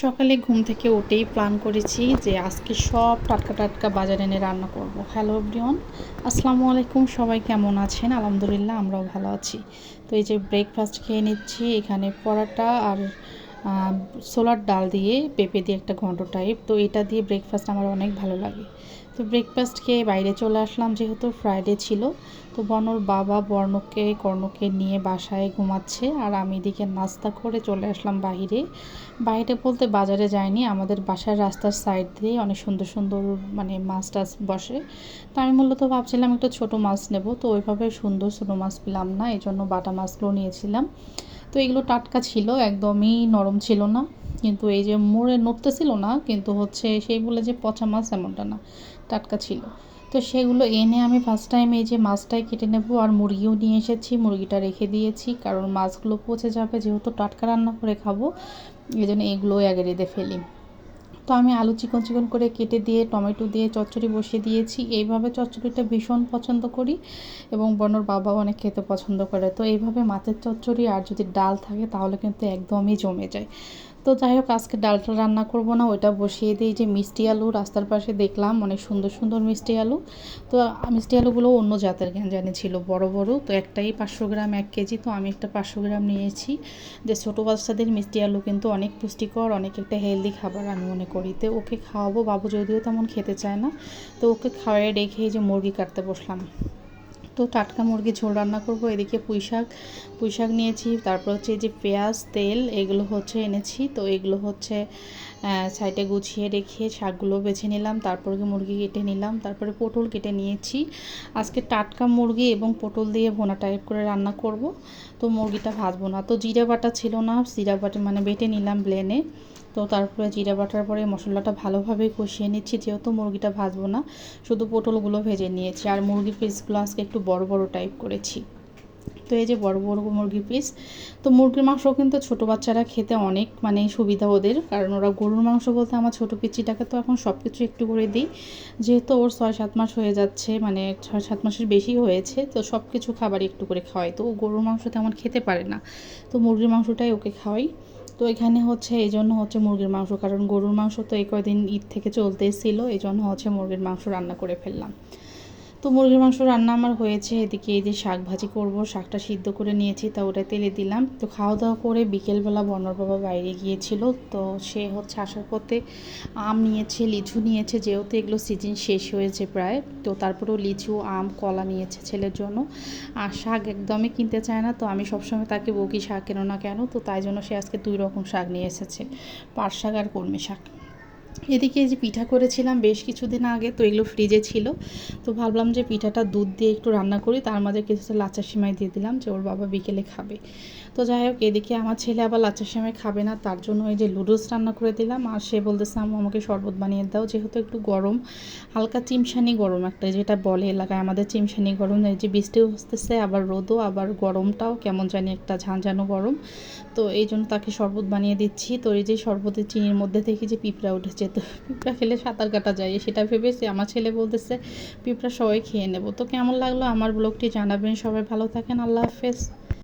সকালে ঘুম থেকে উঠেই প্ল্যান করেছি যে আজকে সব টাটকা টাটকা বাজারে এনে রান্না করব। হ্যালো ব্রিয়ন আসসালামু আলাইকুম। সবাই কেমন আছেন? আলহামদুলিল্লাহ, আমরাও ভালো আছি। তো এই যে ব্রেকফাস্ট খেয়ে নিচ্ছি, এখানে পরাটা আর সোলার ডাল দিয়ে পেঁপে দিয়ে একটা ঘন্ট টাইপ তো এটা দিয়ে ব্রেকফাস্ট আমার অনেক ভালো লাগে। তো ব্রেকফাস্ট খেয়ে বাইরে চলে আসলাম, যেহেতু ফ্রাইডে ছিল, তো বর্ণর বাবা বর্ণকে, কর্ণকে নিয়ে বাসায় ঘুমাচ্ছে আর আমি এদিকে নাস্তা করে চলে আসলাম বাহিরে। বাইরে বলতে বাজারে যায়নি আমাদের বাসার রাস্তার সাইড দিয়ে অনেক সুন্দর সুন্দর মানে মাছ টাছ বসে। তো আমি মূলত ভাবছিলাম একটু ছোটো মাছ নেব, তো ওইভাবে সুন্দর ছোটো মাছ পেলাম না এই জন্য বাটা মাছগুলো নিয়েছিলাম। তো এগুলো টাটকা ছিল, একদমই নরম ছিল না। কিন্তু এই যে মোড়ে নড়তেছিল না, কিন্তু হচ্ছে সেই বলে যে পচা মাছ এমনটা না, টাটকা ছিল। তো সেগুলো এনে আমি ফার্স্ট টাইম এই যে মাছটাই কেটে নেব আর মুরগিও নিয়ে এসেছি, মুরগিটা রেখে দিয়েছি, কারণ মাছগুলো পচে যাবে, যেহেতু টাটকা রান্না করে খাব, এই জন্য এগুলোও আগে রেঁধে ফেলি। তো আমি আলু চিকন চিকন করে কেটে দিয়ে, টমেটো দিয়ে, চচ্চড়ি বসিয়ে দিয়েছি। এইভাবে চচ্চড়িটা ভীষণ পছন্দ করি এবং বর্ণর বাবাও অনেক খেতে পছন্দ করে। তো এইভাবে মাছের চচ্চড়ি আর যদি ডাল থাকে তাহলে কিন্তু একদমই জমে যায়। তো যাই হোক, আজকে ডালটা রান্না করব না, ওইটা বসিয়ে দিই। যে মিষ্টি আলু, রাস্তার পাশে দেখলাম অনেক সুন্দর সুন্দর মিষ্টি আলু। তো মিষ্টি আলুগুলো অন্য জাতের জানি ছিল, বড় বড়। তো একটাই পাঁচশো গ্রাম, এক কেজি। তো আমি একটা পাঁচশো গ্রাম নিয়েছি। যে ছোটো বাচ্চাদের মিষ্টি আলু কিন্তু অনেক পুষ্টিকর, অনেক একটা হেলদি খাবার আমি মনে করি। তো ওকে খাওয়াবো, বাবু যদিও তেমন খেতে চায় না। তো ওকে খাওয়াই রেখে যে মুরগি কাটতে বসলাম। তো টাটকা মুরগি ঝোল রান্না করব, এদিকে পুঁই শাক পুঁই শাক নিয়েছি, তারপর হচ্ছে এই যে পেঁয়াজ, তেল, এগুলো হচ্ছে এনেছি, তো এগুলো হচ্ছে সাইডে গুছিয়ে রেখে শাকগুলো বেছে নিলাম, তারপরে মুরগি কেটে নিলাম, তারপরে পটল কেটে নিয়েছি। আজকে টাটকা মুরগি এবং পটল দিয়ে ভোনা টাইপ করে রান্না করব। তো মুরগিটা ভাজবো না। তো জিরা বাটা ছিল না, জিরা বাটা মানে বেটে নিলাম ব্লেনে তো তারপরে জিরা বাটার পরে মশলাটা ভালোভাবে কষিয়ে নিচ্ছি, যেহেতু মুরগিটা ভাজবো না, শুধু পটলগুলো ভেজে নিয়েছি। আর মুরগির পিসগুলো আজকে একটু বড় বড় টাইপ করেছি। তো এই যে বড় বড় মুরগির পিস তো মুরগির মাংস কিন্তু ছোটো বাচ্চারা খেতে অনেক মানে সুবিধা ওদের, কারণ ওরা গরুর মাংস বলতে আমার ছোটো পিচিটাকে তো এখন সব কিছু একটু করে দিই। যেহেতু ওর ছয়, সাত মাস হয়ে যাচ্ছে মানে ছয়, সাত মাসের বেশি হয়েছে, তো সব কিছু খাবারই একটু করে খাওয়াই। তো ও গরুর মাংস তেমন খেতে পারে না, তো মুরগির মাংসটাই ওকে খাওয়াই। তো এখানে হচ্ছে, এই জন্য হচ্ছে মুরগির মাংস, কারণ গরুর মাংস তো এই কয়দিন ঈদ থেকে চলতেছিল, এই জন্য হচ্ছে মুরগির মাংস রান্না করে ফেললাম। তো মুরগির মাংস রান্না আমার হয়েছে, এদিকে এই যে শাক ভাজি করব, শাকটা সিদ্ধ করে নিয়েছি, তা ওটা তেলে দিলাম। তো খাওয়া দাওয়া করে বিকেলবেলা বনর বাবা বাইরে গিয়েছিল, তো সে হচ্ছে আসার পথে আম নিয়েছে, লিচু নিয়েছে, যেহেতু এগুলো সিজন শেষ হয়েছে প্রায়, তো তারপরেও লিচু, আম, কলা নিয়েছে ছেলের জন্য। আর শাক একদমই কিনতে চায় না, তো আমি সবসময় তাকে বকি শাক কেন না কেন, তো তাই জন্য সে আজকে দুই রকম শাক নিয়ে এসেছে, পাট শাক আর কলমি শাক। এদিকে যে পিঠা করেছিলাম বেশ কিছুদিন আগে, তো এগুলো ফ্রিজে ছিল। তো ভাবলাম যে পিঠাটা দুধ দিয়ে একটু রান্না করি, তার মাঝে কিছু লাচা সিমাই দিয়ে দিলাম যে ওর বাবা বিকেলে খাবে। তো যাই হোক, এদিকে আমার ছেলে আবার লাচা সিমাই খাবে না, তার জন্য এই যে লুডুস রান্না করে দিলাম। আর সে বলতেছে আমি আমাকে শরবত বানিয়ে দাও, যেহেতু একটু গরম, হালকা চিমসানি গরম একটা, যেটা বলে এলাকায় আমাদের চিমসানি গরম, এই যে বৃষ্টিও হসতেছে আবার রোদও, আবার গরমটাও কেমন জানি একটা ঝাঁঝানো গরম। তো এই জন্য তাকে শরবত বানিয়ে দিচ্ছি। তো এই যে শরবতের চিনির মধ্যে থেকে যে পিঁপড়া উঠেছে তো পিঁপড়া খেলে সাঁতার কাটা যায়, সেটা ভেবেছে। আমার ছেলে বলতেছে, পিঁপড়া সবাই খেয়ে নেব। তো কেমন লাগল আমার ব্লগটি জানাবেন। সবাই ভালো থাকেন। আল্লাহ হাফেজ।